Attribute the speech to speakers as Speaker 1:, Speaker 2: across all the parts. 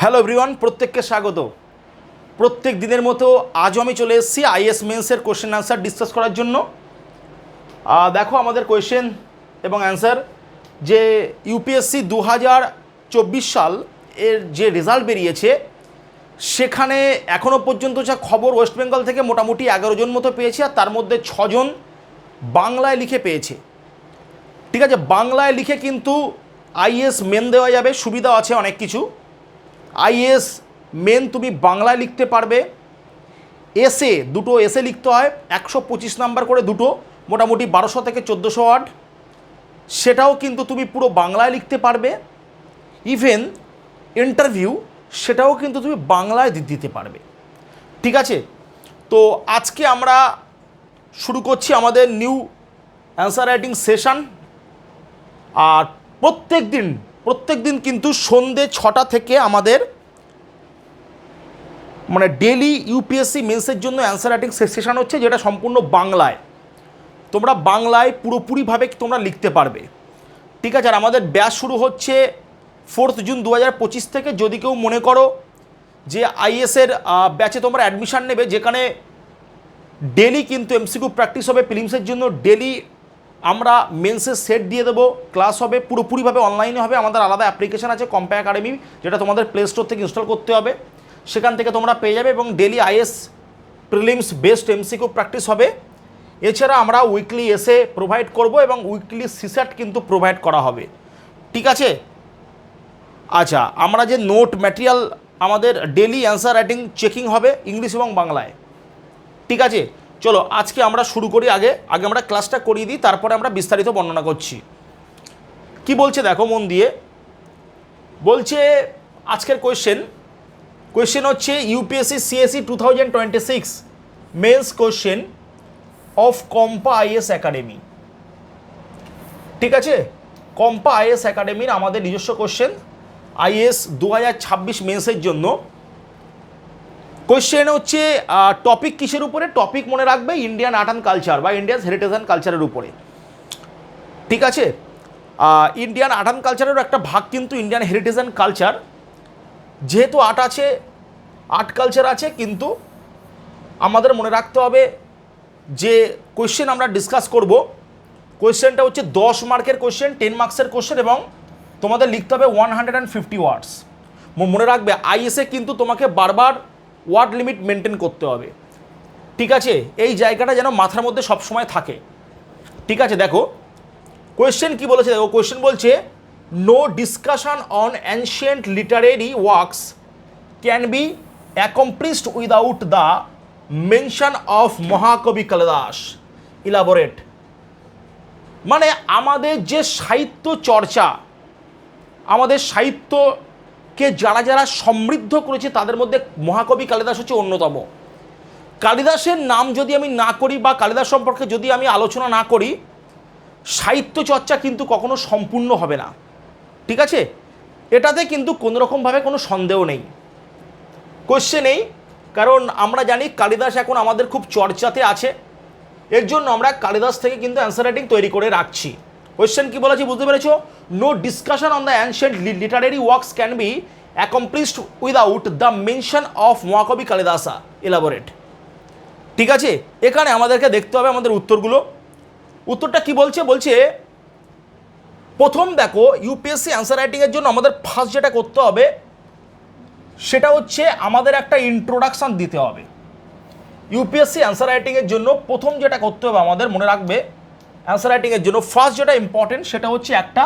Speaker 1: Hello everyone প্রত্যেককে স্বাগত। প্রত্যেক দিনের মতো আজও আমি চলে এসেছি আইএস মেন্সের কোশ্চেন অ্যান্সার ডিসকাস করার জন্য। দেখো আমাদের কোয়েশ্চেন এবং অ্যান্সার যে ইউপিএসসি দু হাজার চব্বিশ সাল এর যে রেজাল্ট বেরিয়েছে, সেখানে এখনও পর্যন্ত যা খবর ওয়েস্ট বেঙ্গল থেকে মোটামুটি এগারো জন মতো পেয়েছে আর তার মধ্যে ছজন বাংলায় লিখে পেয়েছে। ঠিক আছে, বাংলায় লিখে কিন্তু আইএস মেন দেওয়া যাবে, সুবিধা আছে অনেক কিছু। আইএস মেন তুমি বাংলায় লিখতে পারবে। এসে দুটো এসে লিখতে হয়, একশো পঁচিশ নাম্বার করে দুটো, মোটামুটি বারোশো থেকে চোদ্দোশো ওয়ার্ড। সেটাও কিন্তু তুমি পুরো বাংলায় লিখতে পারবে। ইভেন ইন্টারভিউ সেটাও কিন্তু তুমি বাংলায় দিতে পারবে। ঠিক আছে? তো আজকে আমরা শুরু করছি আমাদের নিউ অ্যান্সার রাইটিং সেশন আর প্রত্যেক দিন প্রত্যেক দিন কিন্তু সন্ধে ছটা থেকে আমাদের মানে ডেলি ইউপিএসসি মেন্সের জন্য অ্যান্সার রাইটিং সেশন হচ্ছে যেটা সম্পূর্ণ বাংলায়। তোমরা বাংলায় পুরোপুরিভাবে তোমরা লিখতে পারবে। ঠিক আছে, আর আমাদের ব্যাচ শুরু হচ্ছে ফোর্থ জুন দু হাজার পঁচিশ থেকে। যদি কেউ মনে করো যে আইএসের ব্যাচে তোমরা অ্যাডমিশান নেবে, যেখানে ডেলি কিন্তু এমসিকিউ প্র্যাকটিস হবে ফিলিমসের জন্য ডেলি আমরা মেন্সের সেট দিয়ে দেবো। ক্লাস হবে, পুরোপুরিভাবে অনলাইনে হবে। আমাদের আলাদা অ্যাপ্লিকেশান আছে কম্পে একাডেমি যেটা তোমাদের প্লে স্টোর থেকে ইনস্টল করতে হবে। সেখান থেকে তোমরা পেয়ে যাবে এবং daily IAS prelims best MCQ practice হবে। এছাড়া আমরা উইকলি এসে প্রোভাইড করব এবং উইকলি সিস্যাট কিন্তু প্রোভাইড করা হবে। ঠিক আছে? আচ্ছা আমরা যে নোট ম্যাটেরিয়াল আমাদের ডেলি অ্যান্সার রাইটিং চেকিং হবে ইংলিশ এবং বাংলায়। ঠিক আছে? চলো, আজকে আমরা শুরু করি আগে। আগে আমরা ক্লাসটা করিয়ে দিই, তারপরে আমরা বিস্তারিত বর্ণনা করছি। কি বলছে দেখো মন দিয়ে? বলছে, আজকের কোয়েশ্চেন কোয়েশ্চেন হচ্ছে UPSC CSC two thousand twenty six mains question of কম্পা IAS academy ঠিক আছে? কম্পা আইএস একাডেমির আমাদের নিজস্ব কোশ্চেন আইএস দু হাজার ছাব্বিশ মেন্সের জন্য। কোয়েশ্চেন হচ্ছে টপিক কিসের উপরে? টপিক মনে রাখবে ইন্ডিয়ান আর্ট অ্যান্ড কালচার বা ইন্ডিয়ান হেরিটেজ অ্যান্ড কালচারের উপরে। ঠিক আছে? ইন্ডিয়ান আর্ট অ্যান্ড কালচারেরও একটা ভাগ কিন্তু ইন্ডিয়ান হেরিটেজ অ্যান্ড কালচার যেহেতু আর্ট আছে আর্ট কালচার আছে, কিন্তু আমাদের মনে রাখতে হবে যে কোয়েশ্চেন আমরা ডিসকাস করব। কোয়েশ্চেনটা হচ্ছে দশ মার্কের কোয়েশ্চেন টেন মার্কসের কোয়েশ্চেন এবং তোমাদের লিখতে হবে one hundred and fifty words মনে রাখবে আইএসএ কিন্তু তোমাকে বারবার ওয়ার্ড লিমিট মেনটেন করতে হবে। ঠিক আছে? এই জায়গাটা যেন মাথার মধ্যে সবসময় থাকে। ঠিক আছে? দেখো। কোয়েশ্চেন কি বলেছে? দেখো কোয়েশ্চেন বলছে no discussion on ancient literary works can be accomplished without the mention of মহাকবি কালিদাস ইলাবোরেট মানে আমাদের যে সাহিত্য চর্চা, আমাদের সাহিত্যকে যারা যারা সমৃদ্ধ করেছে তাদের মধ্যে মহাকবি কালিদাস হচ্ছে অন্যতম। কালিদাসের নাম যদি আমি না করি বা কালিদাস সম্পর্কে যদি আমি আলোচনা না করি, সাহিত্য চর্চা কিন্তু কখনো সম্পূর্ণ হবে না। ঠিক আছে? এটাতে কিন্তু কোনোরকমভাবে কোনো সন্দেহ নেই। কোশ্চেন নেই কারণ আমরা জানি কালিদাস এখন আমাদের খুব চর্চাতে আছে। এর জন্য আমরা কালিদাস থেকে কিন্তু অ্যান্সার রাইটিং তৈরি করে রাখছি। কোয়েশ্চেন কি বলেছি বুঝতে পেরেছ? No discussion on the ancient literary works can be accomplished without the mention of মহাকবি কালিদাসা এলাবোরেট ঠিক আছে? এখানে আমাদেরকে দেখতে হবে আমাদের উত্তরগুলো। উত্তরটা কি বলছে? বলছে, প্রথম দেখো ইউপিএসসি অ্যান্সার রাইটিংয়ের জন্য আমাদের ফার্স্ট যেটা করতে হবে, সেটা হচ্ছে আমাদের একটা ইন্ট্রোডাকশান দিতে হবে। ইউপিএসসি অ্যান্সার রাইটিংয়ের জন্য প্রথম যেটা করতে হবে আমাদের, মনে রাখবে অ্যান্সার রাইটিংয়ের জন্য ফার্স্ট যেটা ইম্পর্টেন্ট সেটা হচ্ছে একটা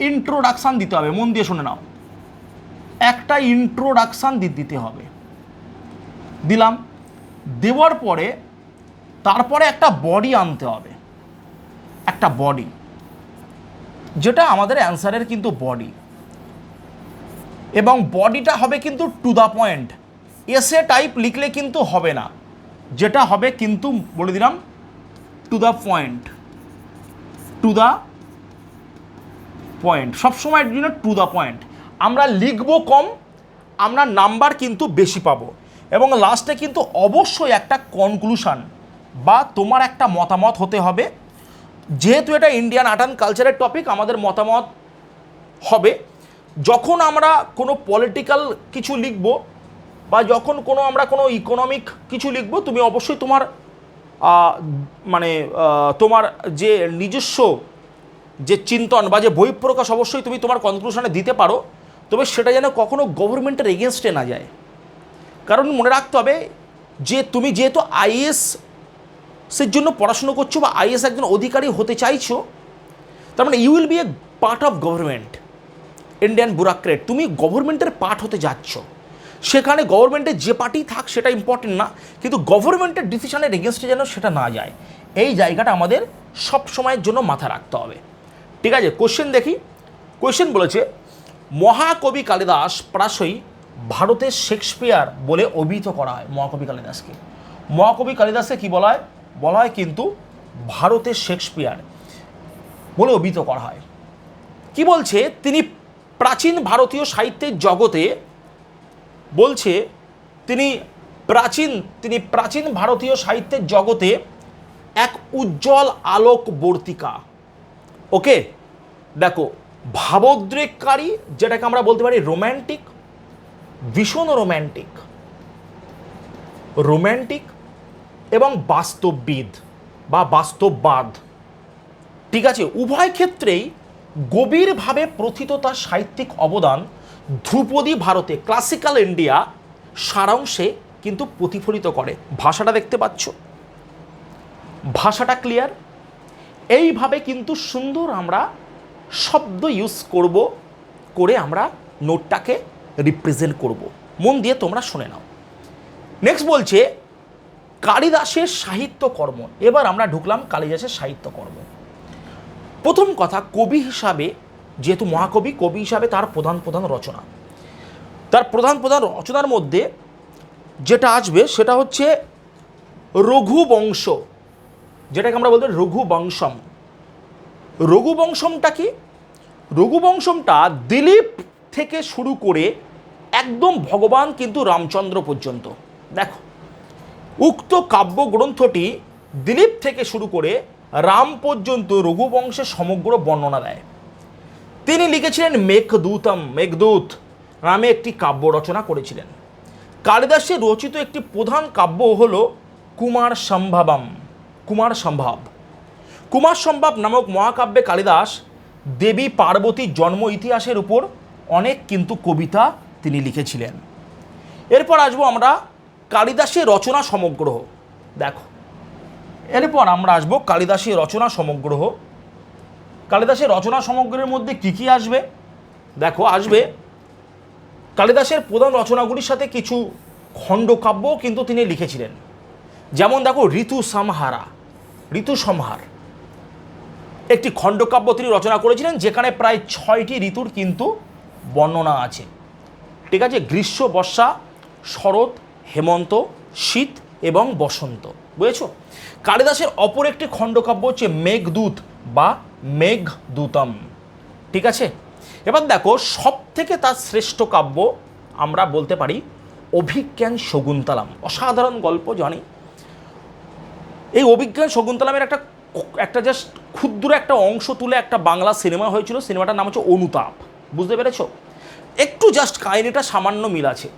Speaker 1: ইন্ট্রোডাকশান দিতে হবে। মন দিয়ে শুনে নাও। একটা ইন্ট্রোডাকশান দিতে হবে। দিলাম। দেওয়ার পরে তারপরে একটা বডি আনতে হবে। একটা বডি যেটা আমাদের অ্যান্সারের কিন্তু বডি এবং বডিটা হবে কিন্তু টু দ্য পয়েন্ট এসে টাইপ লিখলে কিন্তু হবে না। যেটা হবে কিন্তু বলে দিলাম to the point to the point সবসময়ের জন্য টু দ্য পয়েন্ট আমরা লিখব কম, আমরা নাম্বার কিন্তু বেশি পাবো। এবং লাস্টে কিন্তু অবশ্যই একটা কনক্লুশন বা তোমার একটা মতামত হতে হবে। যেহেতু এটা ইন্ডিয়ান আর্ট অ্যান্ড কালচারের টপিক আমাদের মতামত হবে। যখন আমরা কোনো পলিটিক্যাল কিছু লিখব বা যখন কোনো আমরা কোনো ইকোনমিক কিছু লিখব, তুমি অবশ্যই তোমার মানে তোমার যে নিজস্ব যে চিন্তন বা যে বহিঃপ্রকাশ অবশ্যই তুমি তোমার কনক্লুশনে দিতে পারো, তবে সেটা যেন কখনো গভর্নমেন্টের এগেনস্টে না যায়। কারণ মনে রাখতে হবে যে তুমি যেহেতু আইএস সের জন্য পড়াশুনো করছ বা আইএস একজন অধিকারী হতে চাইছো, তার মানে you will be a part of government Indian bureaucrat তুমি গভর্নমেন্টের পার্ট হতে যাচ্ছ। সেখানে গভর্নমেন্টের যে পার্টি থাক সেটা ইম্পর্টেন্ট না, কিন্তু গভর্নমেন্টের ডিসিশনের এগেনস্টে যেন সেটা না যায়। এই জায়গাটা আমাদের সব সময়ের জন্য মাথা রাখতে হবে। ঠিক আছে কোশ্চেন দেখি। কোশ্চেন বলেছে, মহাকবি কালিদাস প্রায়শই ভারতের শেক্সপিয়ার বলে অভিহিত করা হয় মহাকবি কালিদাসকে। মহাকবি কালিদাসকে কি বলা হয়? বলা হয় কিন্তু ভারতের শেক্সপিয়ার বলে অভিহিত করা হয়। কি বলছে? তিনি প্রাচীন ভারতীয় সাহিত্যের জগতে বলছে, তিনি প্রাচীন তিনি প্রাচীন ভারতীয় সাহিত্যের জগতে এক উজ্জ্বল আলোকবর্তিকা। ওকে? দেখো, ভাবোদ্রেককারী, যেটাকে আমরা বলতে পারি রোম্যান্টিক, ভীষণ রোম্যান্টিক। রোম্যান্টিক এবং বাস্তববিদ বা বাস্তববাদ। ঠিক আছে, উভয় ক্ষেত্রেই গভীরভাবে প্রথিত তার সাহিত্যিক অবদান ধ্রুপদী ভারতে ক্লাসিক্যাল ইন্ডিয়া সারাংশে কিন্তু প্রতিফলিত করে। ভাষাটা দেখতে পাচ্ছ? ভাষাটা ক্লিয়ার এইভাবে কিন্তু সুন্দর আমরা শব্দ ইউজ করব, করে আমরা নোটটাকে রিপ্রেজেন্ট করব। মন দিয়ে তোমরা শুনে নাও। নেক্সট বলছে, কালিদাসের সাহিত্যকর্ম এবার আমরা ঢুকলাম কালিদাসের সাহিত্যকর্ম প্রথম কথা, কবি হিসাবে যেহেতু মহাকবি, কবি হিসাবে তার প্রধান প্রধান রচনা। তার প্রধান প্রধান রচনার মধ্যে যেটা আসবে সেটা হচ্ছে রঘুবংশ। যেটাকে আমরা বলতে রঘুবংশম। রঘুবংশমটা কি? রঘুবংশমটা দিলীপ থেকে শুরু করে একদম ভগবান কিন্তু রামচন্দ্র পর্যন্ত। দেখো, উক্ত কাব্যগ্রন্থটি দিলীপ থেকে শুরু করে রাম পর্যন্ত রঘুবংশের সমগ্র বর্ণনা দেয়। তিনি লিখেছিলেন মেঘদূতম, মেঘদূত নামে একটি কাব্য রচনা করেছিলেন। কালিদাসের রচিত একটি প্রধান কাব্য হল কুমার সম্ভাবম, কুমার সম্ভাব। কুমার সম্ভব নামক মহাকাব্যে কালিদাস দেবী পার্বতীর জন্ম ইতিহাসের উপর অনেক কিন্তু কবিতা তিনি লিখেছিলেন। এরপর আসব আমরা কালিদাসের রচনা সমগ্র দেখো, এরপর আমরা আসব কালিদাসের রচনা সমগ্র কালিদাসের রচনা সমগ্রের মধ্যে কি কি আসবে? দেখো, আসবে কালিদাসের প্রধান রচনাগুলির সাথে কিছু খণ্ডকাব্যও কিন্তু তিনি লিখেছিলেন। যেমন দেখো, ঋতু সংহারা ঋতু সংহার একটি খণ্ডকাব্য তিনি রচনা করেছিলেন, যেখানে প্রায় ছয়টি ঋতুর কিন্তু বর্ণনা আছে। ঠিক আছে, গ্রীষ্ম, বর্ষা, শরৎ, হেমন্ত, শীত এবং বসন্ত। বুঝেছ? কালিদাসের অপর একটি খণ্ডকাব্য হচ্ছে মেঘদূত বা মেঘদূতম। ঠিক আছে? এবার দেখো সব থেকে তার শ্রেষ্ঠ কাব্য আমরা বলতে পারি অভিজ্ঞান শকুন্তলাম অসাধারণ গল্প, জানি। এই অভিজ্ঞান শকুন্তলামের একটা একটা জাস্ট ক্ষুদ্র একটা অংশ তুলে একটা বাংলা সিনেমা হয়েছিল, সিনেমাটার নাম হচ্ছে অনুতাপ। বুঝতে পেরেছ? একটু জাস্ট কাহিনিটা সামান্য মিল আছে।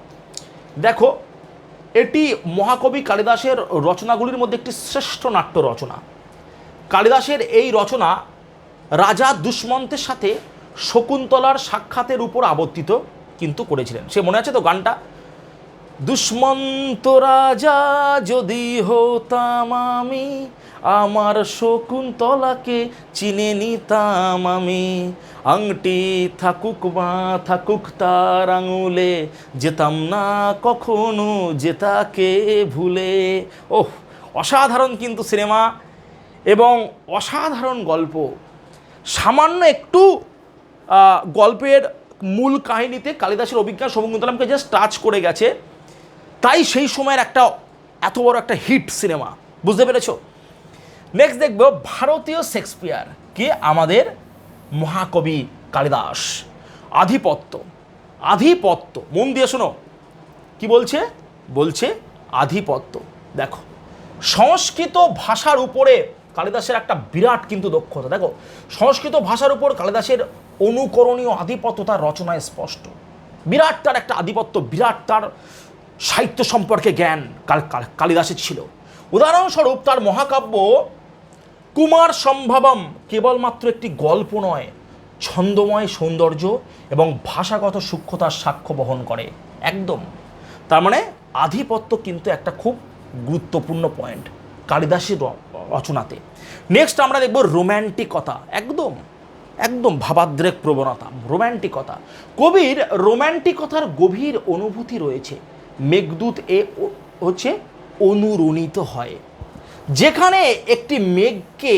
Speaker 1: দেখো, এটি মহাকবি কালিদাসের রচনাগুলির মধ্যে একটি শ্রেষ্ঠ নাট্য রচনা। কালিদাসের এই রচনা রাজা দুষ্মন্তের সাথে শকুন্তলার সাক্ষাতের উপর আবর্তিত কিন্তু করেছিলেন। সে মনে আছে তো গানটা? দুষ্মন্ত রাজা, যদি হতাম আমি, আমার শকুন্তলাকে চিনে নিতাম আমি। আংটি থাকুক বা থাকুক তার আঙুলে, যেতাম না কখনো যেতাকে ভুলে। ওহ, অসাধারণ কিন্তু সিনেমা এবং অসাধারণ গল্প। সামান্য একটু গল্পের মূল কাহিনীতে কালিদাসের অভিজ্ঞান শকুন্তলামকে জাস্ট টাচ করে গেছে। তাই সেই সময়ের একটা, এত বড় একটা হিট সিনেমা বুঝতে পেরেছ? নেক্সট দেখব ভারতীয় শেক্সপিয়ার কে আমাদের মহাকবি কালিদাস। আধিপত্য আধিপত্য। মন দিয়ে শোনো। কি বলছে? বলছে আধিপত্য। দেখো, সংস্কৃত ভাষার উপরে কালিদাসের একটা বিরাট কিন্তু দক্ষতা। দেখো, সংস্কৃত ভাষার উপর কালিদাসের অনুকরণীয় আধিপত্য তার রচনায় স্পষ্ট। বিরাট তার একটা আধিপত্য, বিরাট তার সাহিত্য সম্পর্কে জ্ঞান কাল, কাল- কালিদাসের ছিল। উদাহরণস্বরূপ তার মহাকাব্য, কুমার সম্ভবম কেবলমাত্র একটি গল্প নয়, ছন্দময় সৌন্দর্য এবং ভাষাগত সূক্ষ্মতার সাক্ষ্য বহন করে। একদম। তার মানে আধিপত্য কিন্তু একটা খুব গুরুত্বপূর্ণ পয়েন্ট কালিদাসের রচনাতে। নেক্সট আমরা দেখব রোম্যান্টিকতা। একদম একদম ভাবাদ্রেক প্রবণতা, রোম্যান্টিকতা। কবির রোম্যান্টিকতার গভীর অনুভূতি রয়েছে। মেঘদূত এ হচ্ছে অনুরণিত হয়। যেখানে একটি মেঘকে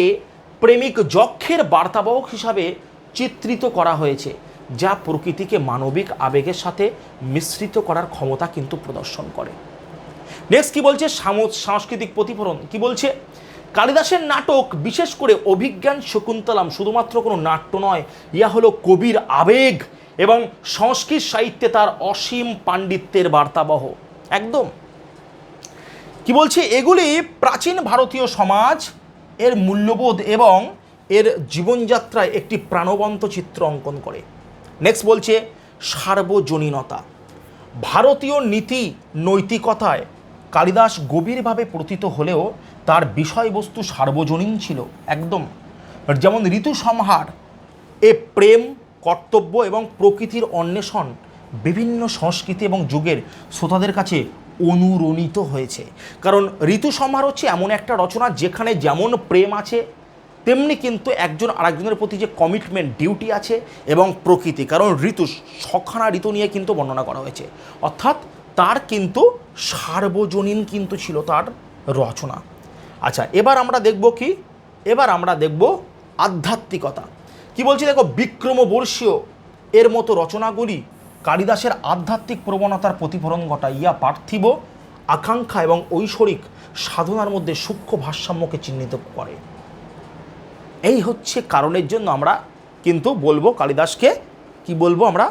Speaker 1: প্রেমিক যক্ষের বার্তাবহক হিসাবে চিত্রিত করা হয়েছে, যা প্রকৃতিকে মানবিক আবেগের সাথে মিশ্রিত করার ক্ষমতা কিন্তু প্রদর্শন করে। নেক্সট কি বলছে? সাংস্কৃতিক প্রতিফলন। কি বলছে? কালিদাসের নাটক বিশেষ করে অভিজ্ঞান শকুন্তলাম শুধুমাত্র কোনো নাট্য নয় ইয়া হলো কবির আবেগ এবং সংস্কৃত সাহিত্যে তার অসীম পাণ্ডিত্যের বার্তাবহ। একদম। কি বলছে? এগুলি প্রাচীন ভারতীয় সমাজ, এর মূল্যবোধ এবং এর জীবনযাত্রায় একটি প্রাণবন্ত চিত্র অঙ্কন করে। নেক্সট বলছে, সার্বজনীনতা। ভারতীয় নীতি নৈতিকতায় কালিদাস গভীরভাবে প্রতীত হলেও তার বিষয়বস্তু সার্বজনীন ছিল, একদম। যেমন ঋতু সংহার, এ প্রেম, কর্তব্য এবং প্রকৃতির অন্বেষণ বিভিন্ন সংস্কৃতি এবং যুগের শ্রোতাদের কাছে অনুরণিত হয়েছে। কারণ ঋতু সংহার হচ্ছে এমন একটা রচনা যেখানে যেমন প্রেম আছে, তেমনি কিন্তু একজন আরেকজনের প্রতি যে কমিটমেন্ট ডিউটি আছে এবং প্রকৃতি। কারণ ঋতু সখানা ঋতু নিয়ে কিন্তু বর্ণনা করা হয়েছে। অর্থাৎ তার কিন্তু সার্বজনীন কিন্তু ছিল তার রচনা। আচ্ছা এবার আমরা দেখব কি? এবার আমরা দেখব আধ্যাত্মিকতা। কি বলছি দেখো? বিক্রমবর্ষীয় এর মতো রচনাগুলি কালিদাসের আধ্যাত্মিক প্রবণতার প্রতিফলন ঘটায় ইয়া পার্থিব, আকাঙ্ক্ষা এবং ঐশ্বরিক সাধনার মধ্যে সূক্ষ্ম ভারসাম্যকে চিহ্নিত করে। এই হচ্ছে কারণের জন্য আমরা কিন্তু বলব কালিদাসকে, কি বলব আমরা?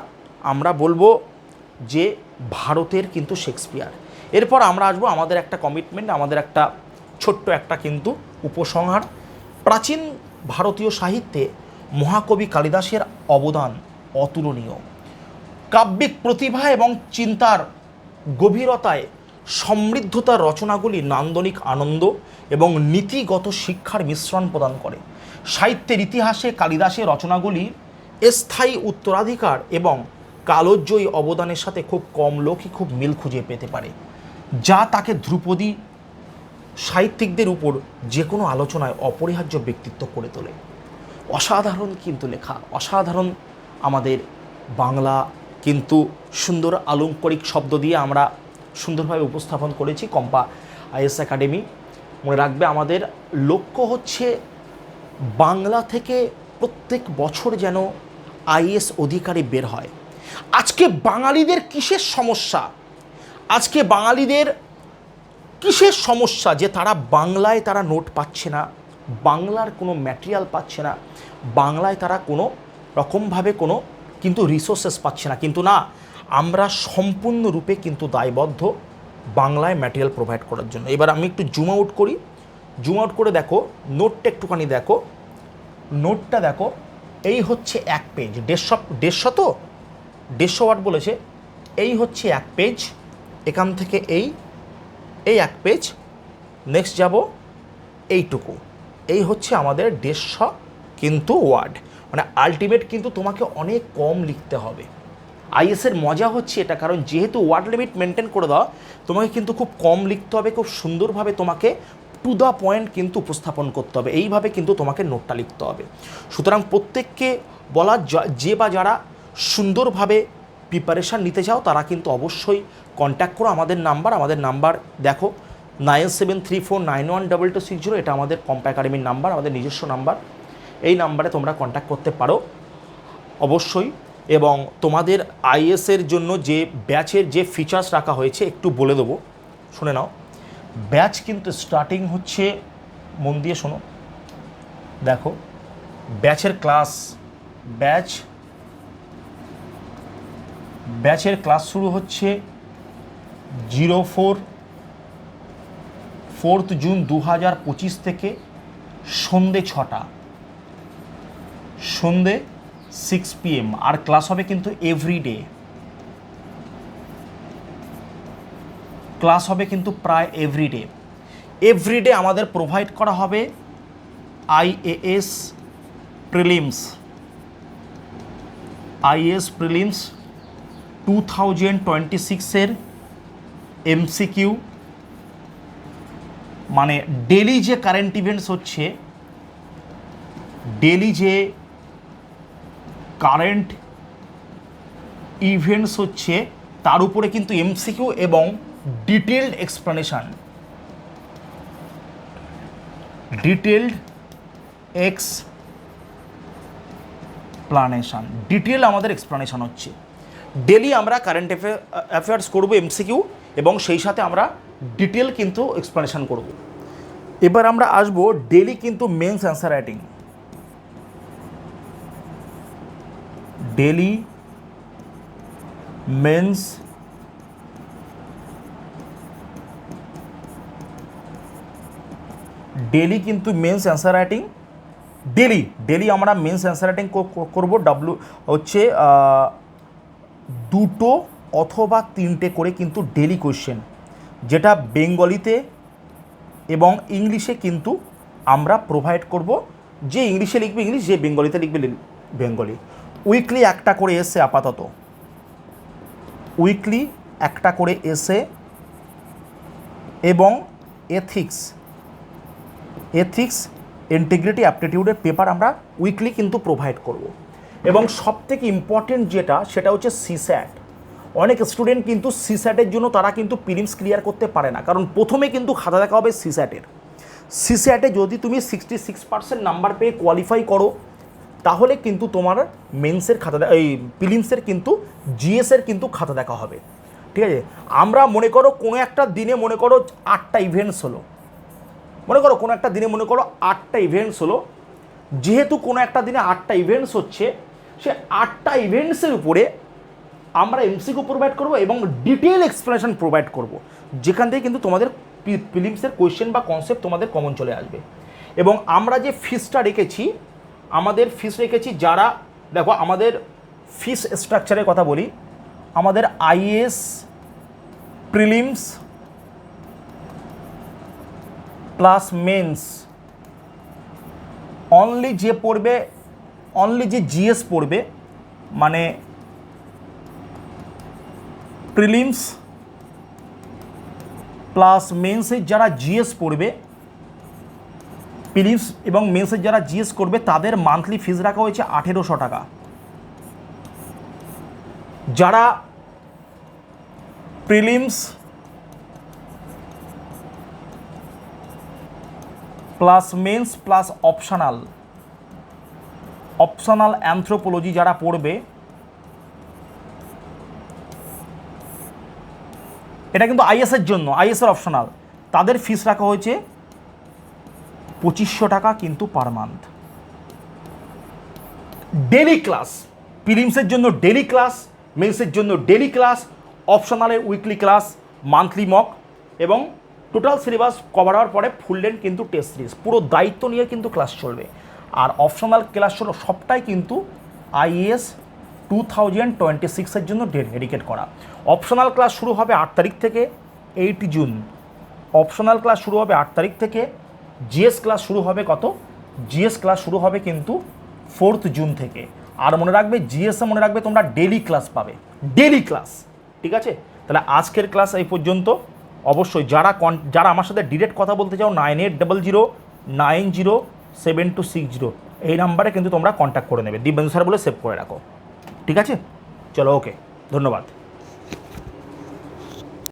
Speaker 1: আমরা বলব যে ভারতের কিন্তু শেক্সপিয়ার। এরপর আমরা আসব আমাদের একটা কমিটমেন্ট আমাদের একটা ছোট্ট একটা কিন্তু উপসংহার। প্রাচীন ভারতীয় সাহিত্যে মহাকবি কালিদাসের অবদান অতুলনীয়। কাব্যিক প্রতিভা এবং চিন্তার গভীরতায় সমৃদ্ধতার রচনাগুলি নান্দনিক আনন্দ এবং নীতিগত শিক্ষার মিশ্রণ প্রদান করে। সাহিত্যের ইতিহাসে কালিদাসের রচনাগুলি স্থায়ী উত্তরাধিকার এবং কালোজ্জয়ী অবদানের সাথে খুব কম লোকই খুব মিল খুঁজে পেতে পারে। যা তাকে ধ্রুপদী সাহিত্যিকদের উপর যে কোনো আলোচনায় অপরিহার্য ব্যক্তিত্ব করে তোলে। অসাধারণ কিন্তু লেখা, অসাধারণ আমাদের বাংলা কিন্তু সুন্দর আলঙ্করিক শব্দ দিয়ে আমরা সুন্দরভাবে উপস্থাপন করেছি কম্পা আইএস একাডেমি। মনে রাখবে আমাদের লক্ষ্য হচ্ছে বাংলা থেকে প্রত্যেক বছর যেন আইএস অধিকারী বের হয়। আজকে বাঙালিদের কিসের সমস্যা? আজকে বাঙালিদের কিসের সমস্যা যে তারা বাংলায় তারা নোট পাচ্ছে না? বাংলার কোনো ম্যাটেরিয়াল পাচ্ছে না? বাংলায় তারা কোনো রকমভাবে কোনো কিন্তু রিসোর্সেস পাচ্ছে না। কিন্তু না, আমরা সম্পূর্ণরূপে কিন্তু দায়বদ্ধ বাংলায় ম্যাটেরিয়াল প্রোভাইড করার জন্য। এবার আমি একটু জুম আউট করি। জুম আউট করে দেখো নোটটা একটুখানি দেখো। নোটটা দেখো, এই হচ্ছে এক পেজ দেড়শো দেড়শো তো? দেড়শো ওয়াট বলেছে। এই হচ্ছে এক পেজ, এখান থেকে এই এই এক পেজ নেক্সট যাব এইটুকু। এই হচ্ছে আমাদের দেড়শো কিন্তু ওয়ার্ড মানে আলটিমেট কিন্তু তোমাকে অনেক কম লিখতে হবে। আইএসের মজা হচ্ছে এটা, কারণ যেহেতু ওয়ার্ড লিমিট মেনটেন করে দেওয়া তোমাকে কিন্তু খুব কম লিখতে হবে, খুব সুন্দরভাবে তোমাকে টু দ্য পয়েন্ট কিন্তু উপস্থাপন করতে হবে। এইভাবে কিন্তু তোমাকে নোটটা লিখতে হবে। সুতরাং প্রত্যেককে বলা যে বা যারা সুন্দরভাবে প্রিপারেশান নিতে চাও, তারা কিন্তু অবশ্যই কন্ট্যাক্ট করো আমাদের নাম্বার আমাদের নাম্বার দেখো nine seven three four nine one double two six zero এটা আমাদের কম্পা একাডেমির নাম্বার আমাদের নিজস্ব নাম্বার এই নাম্বারে তোমরা কন্ট্যাক্ট করতে পারো। অবশ্যই, এবং তোমাদের আইএসের জন্য যে ব্যাচের যে ফিচার্স রাখা হয়েছে, একটু বলে দেবো, শুনে নাও। ব্যাচ কিন্তু স্টার্টিং হচ্ছে, মন দিয়ে শোনো। দেখো ব্যাচের ক্লাস ব্যাচ ব্যাচের ক্লাস শুরু হচ্ছে জিরো ফোর, ফোর্থ জুন দু হাজার পঁচিশ থেকে সন্ধে ছটা। সন্ধে সিক্স পিএম আর ক্লাস হবে কিন্তু এভরিডে ক্লাস হবে কিন্তু প্রায় এভরিডে এভরিডে আমাদের প্রোভাইড করা হবে IAS prelims IAS prelims two thousand twenty সিক্সের এমসিকিউ মানে ডেলি যে কারেন্ট ইভেন্টস হচ্ছে ডেলি যে কারেন্ট ইভেন্টস হচ্ছে, তার উপরে কিন্তু এমসিকিউ এবং detailed explanation detailed explanation detail আমাদের এক্সপ্লানেশন হচ্ছে। ডেলি আমরা কারেন্ট অ্যাফেয়ার্স করব এমসিকিউ এবং সেই সাথে আমরা ডিটেল কিন্তু এক্সপ্লানেশন করব। এবার আমরা আসব ডেলি কিন্তু mains answer writing daily mains daily কিন্তু mains answer writing daily daily আমরা মেন্স অ্যান্সার রাইটিং করব ডাব্লু হচ্ছে দুটো অথবা তিনটে করে কিন্তু ডেলি কোয়েশ্চেন যেটা বেঙ্গলিতে এবং ইংলিশে কিন্তু আমরা প্রোভাইড করব। যে ইংলিশে লিখবে ইংলিশ, যে বেঙ্গলিতে লিখবে বেঙ্গলি। উইকলি একটা করে এসে আপাতত। উইকলি একটা করে এসে এবং এথিক্স এথিক্স ইন্টিগ্রিটি অ্যাপটিটিউডের পেপার আমরা উইকলি কিন্তু প্রোভাইড করব। এবং সবথেকে ইম্পর্টেন্ট যেটা, সেটা হচ্ছে সিস্যাট অনেক স্টুডেন্ট কিন্তু সিস্যাটের জন্য তারা কিন্তু প্রিলিমস ক্লিয়ার করতে পারে না। কারণ প্রথমে কিন্তু খাতা দেখা হবে সিস্যাটের সিস্যাটে যদি তুমি সিক্সটি সিক্স পার্সেন্ট নাম্বার পেয়ে কোয়ালিফাই করো, তাহলে কিন্তু তোমার মেন্সের খাতা এই প্রিলিমসের কিন্তু জিএসের কিন্তু খাতা দেখা হবে। ঠিক আছে? আমরা মনে করো কোনো একটা দিনে মনে করো আটটা ইভেন্টস হলো। মনে করো কোনো একটা দিনে মনে করো আটটা ইভেন্টস হলো। যেহেতু কোনো একটা দিনে আটটা ইভেন্টস হচ্ছে সে আটটা ইভেন্টসের উপরে আমরা এমসিকিউ প্রোভাইড করব এবং ডিটেল এক্সপ্লেনেশন প্রোভাইড করব। যেখান থেকে কিন্তু তোমাদের ফিলিমসের কোয়েশ্চেন বা কনসেপ্ট তোমাদের কমন চলে আসবে। এবং আমরা যে ফিসটা রেখেছি, আমাদের ফিস রেখেছি যারা, দেখো আমাদের ফিস স্ট্রাকচারের কথা বলি, আমাদের IAS prelims plus mains only যে পড়বে অনলি যে জিএস পড়বে মানে প্রিলিমস প্লাস মেন্সের যারা জিএস পড়বে প্রিলিমস এবং মেন্সের যারা জিএস করবে, তাদের মান্থলি ফিজ রাখা হয়েছে আঠেরোশো টাকা। যারা prelims plus mains plus optional optional anthropology যারা পড়বে, এটা কিন্তু আইএসের জন্য আইএসের অপশনাল তাদের ফিস রাখা হয়েছে পঁচিশশো টাকা কিন্তু পার মান্থ ডেলি ক্লাস প্রিলিমসের জন্য ডেলি ক্লাস মেন্সের জন্য ডেলি ক্লাস অপশনালের উইকলি ক্লাস মান্থলি মক এবং টোটাল সিলেবাস কভার হওয়ার পরে ফুল কিন্তু টেস্ট সিরিজ পুরো দায়িত্ব নিয়ে কিন্তু ক্লাস চলবে। আর অপশনাল ক্লাস হলো সবটাই কিন্তু আইএস টু থাউজেন্ড টোয়েন্টি সিক্সের জন্য ডেডিকেট করা। অপশনাল ক্লাস শুরু হবে আট তারিখ থেকে এইট জুন অপশনাল ক্লাস শুরু হবে আট তারিখ থেকে জিএস ক্লাস শুরু হবে কত? জিএস ক্লাস শুরু হবে কিন্তু ফোর্থ জুন থেকে। আর মনে রাখবে জিএসএ মনে রাখবে তোমরা ডেলি ক্লাস পাবে। ডেলি ক্লাস ঠিক আছে? তাহলে আজকের ক্লাস এই পর্যন্ত। অবশ্যই যারা কন যারা আমার সাথে ডিরেক্ট কথা বলতে চাও nine eight double zero nine zero seven two six zero এই নাম্বারে কিন্তু তোমরা কন্ট্যাক্ট করে নেবে। দিব্যেন্দু স্যার বলে সেভ করে রাখো। ঠিক আছে? চলো ওকে ধন্যবাদ।